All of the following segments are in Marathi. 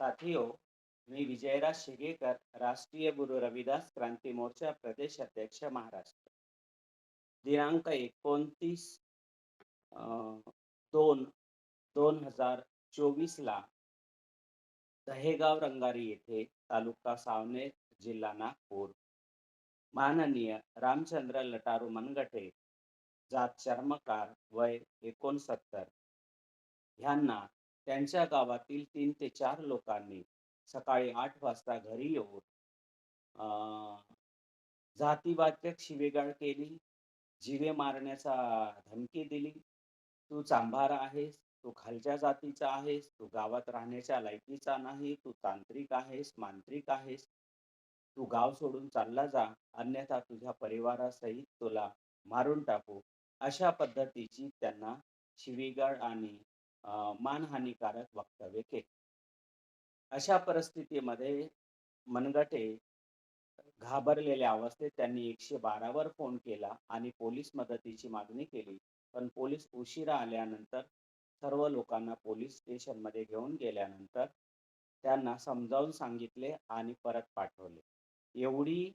साथियो मी विजयराज शिगेकर राष्ट्रीय गुरु रविदास क्रांती मोर्चा प्रदेश अध्यक्ष महाराष्ट्र. दिनांक एकोणतीस दोन दोन हजार चोवीस ला दहेगाव रंगारी येथे तालुका सावनेर जिल्हा नागपूर माननीय रामचंद्र लटारू मनगटे जात चर्मकार वय एकोणसत्तर. ह्यांना त्यांच्या गावातील तीन ते चार लोकांनी सकाळी आठ वाजता घरी येऊन अं, जातीवाचक शिवेगाळ केली जीवे मारण्याचा धमकी दिली. तू चांभार आहेस तू खालच्या जातीचा आहेस तू गावात राहण्याच्या लायकीचा नाही तू तांत्रिक आहेस मांत्रिक आहेस. तू गाव सोडून चालला जा अन्यथा तुझ्या परिवारासहित तुला मारून टाकू. अशा पद्धतीची त्यांना शिवीगाळ आणि मानहानिकारक वक्तव्य केले. अशा परिस्थितीमध्ये मनगटे घाबरलेल्या अवस्थेत त्यांनी एकशे बारावर फोन केला आणि पोलीस मदतीची मागणी केली. पण पोलीस उशिरा आल्यानंतर सर्व लोकांना पोलीस स्टेशनमध्ये घेऊन गेल्यानंतर त्यांना समजावून सांगितले आणि परत पाठवले. एवढी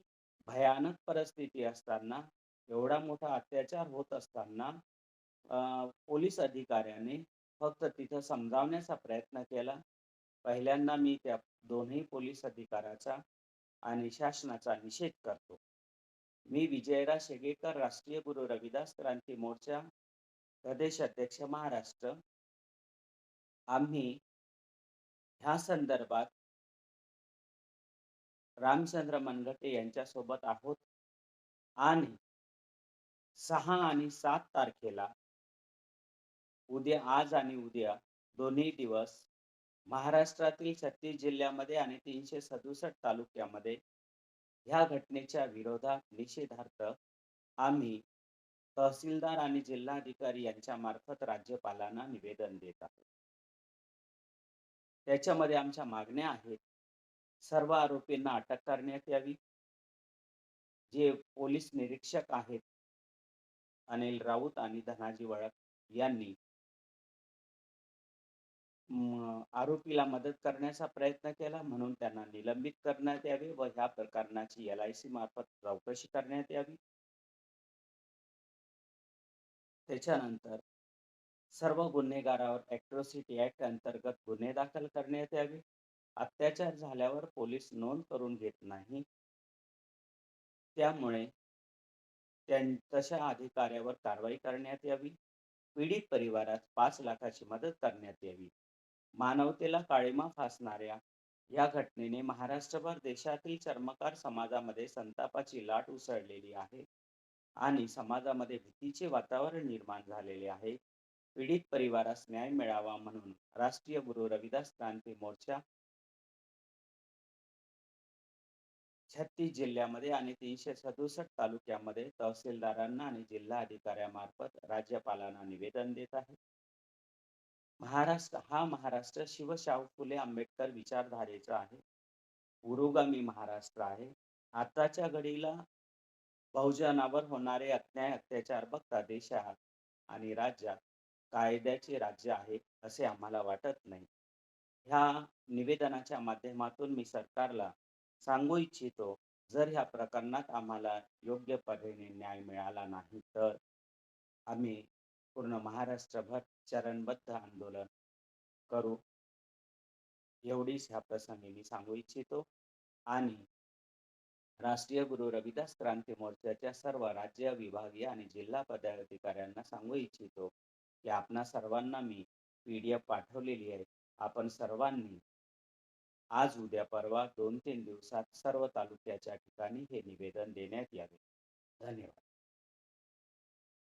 भयानक परिस्थिती असताना एवढा मोठा अत्याचार होत असताना अं, पोलीस अधिकाऱ्याने फक्त तिथं समजावण्याचा प्रयत्न केला. पहिल्यांदा मी त्या दोन्ही पोलीस अधिकाराचा आणि शासनाचा निषेध करतो. मी विजयराज शेगेकर राष्ट्रीय गुरु रविदास क्रांती मोर्चा प्रदेश अध्यक्ष महाराष्ट्र. आम्ही ह्या संदर्भात रामचंद्र मनगटे यांच्या सोबत आहोत. आणि सहा आणि सात तारखेला उद्या आज आणि उद्या दोन्ही दिवस महाराष्ट्रातील छत्तीस जिल्ह्यामध्ये आणि तीनशे सदुसष्ट तालुक्यामध्ये ह्या घटनेच्या विरोधात निषेधार्थ आम्ही तहसीलदार आणि जिल्हाधिकारी यांच्या मार्फत राज्यपालांना निवेदन देत आहोत. त्याच्यामध्ये आमच्या मागण्या आहेत. सर्व आरोपींना अटक करण्यात यावी. जे पोलीस निरीक्षक आहेत अनिल राऊत आणि धनाजी वळक यांनी म, आरोपीला मदत करण्याचा प्रयत्न केला म्हणून त्यांना निलंबित करण्यात यावे व ह्या प्रकरणाची एल आय सी मार्फत चौकशी करण्यात यावी. त्याच्यानंतर सर्व गुन्हेगारावर अॅट्रॉसिटी ॲक्ट अंतर्गत गुन्हे दाखल करण्यात यावे. अत्याचार झाल्यावर पोलीस नोंद करून घेत नाही. त्यामुळे तशा अधिकाऱ्यावर कारवाई करण्यात यावी. पीडित परिवारात पाच लाखाची मदत करण्यात यावी. मानवतेला काळीमा फासणाऱ्या या घटनेने महाराष्ट्रभर देशातील चर्मकार समाजामध्ये संतापाची लाट उसळलेली आहे आणि समाजामध्ये भीतीचे वातावरण निर्माण झालेले आहे. पीडित परिवारास न्याय मिळावा म्हणून राष्ट्रीय गुरु रविदास क्रांती मोर्चा छत्तीस जिल्ह्यामध्ये आणि तीनशे सदुसष्ट तालुक्यामध्ये तहसीलदारांना आणि जिल्हा अधिकाऱ्यामार्फत राज्यपालांना निवेदन देत आहे. महाराष्ट्र हा महाराष्ट्र शिवशाहू फुले आंबेडकर विचारधारेचा आहे. पुरोगामी महाराष्ट्र आहे. आताच्या घडीला बहुजनावर होणारे अन्याय अत्याचार बघता देशात आणि राज्यात कायद्याचे राज्य आहे असे आम्हाला वाटत नाही. ह्या निवेदनाच्या माध्यमातून मी सरकारला सांगू इच्छितो जर ह्या प्रकरणात आम्हाला योग्य पद्धतीने न्याय मिळाला नाही तर आम्ही पूर्ण महाराष्ट्रभर चरणबद्ध आंदोलन करू. एवढीच ह्या प्रसंगी मी सांगू इच्छितो. आणि राष्ट्रीय गुरु रविदास क्रांती मोर्चाच्या सर्व राज्य विभागीय आणि जिल्हा पदाधिकाऱ्यांना सांगू इच्छितो की आपणा सर्वांना मी पी डी एफ पाठवलेली आहे. आपण सर्वांनी आज उद्या परवा दोन तीन दिवसात सर्व तालुक्याच्या ठिकाणी हे निवेदन देण्यात यावे. धन्यवाद.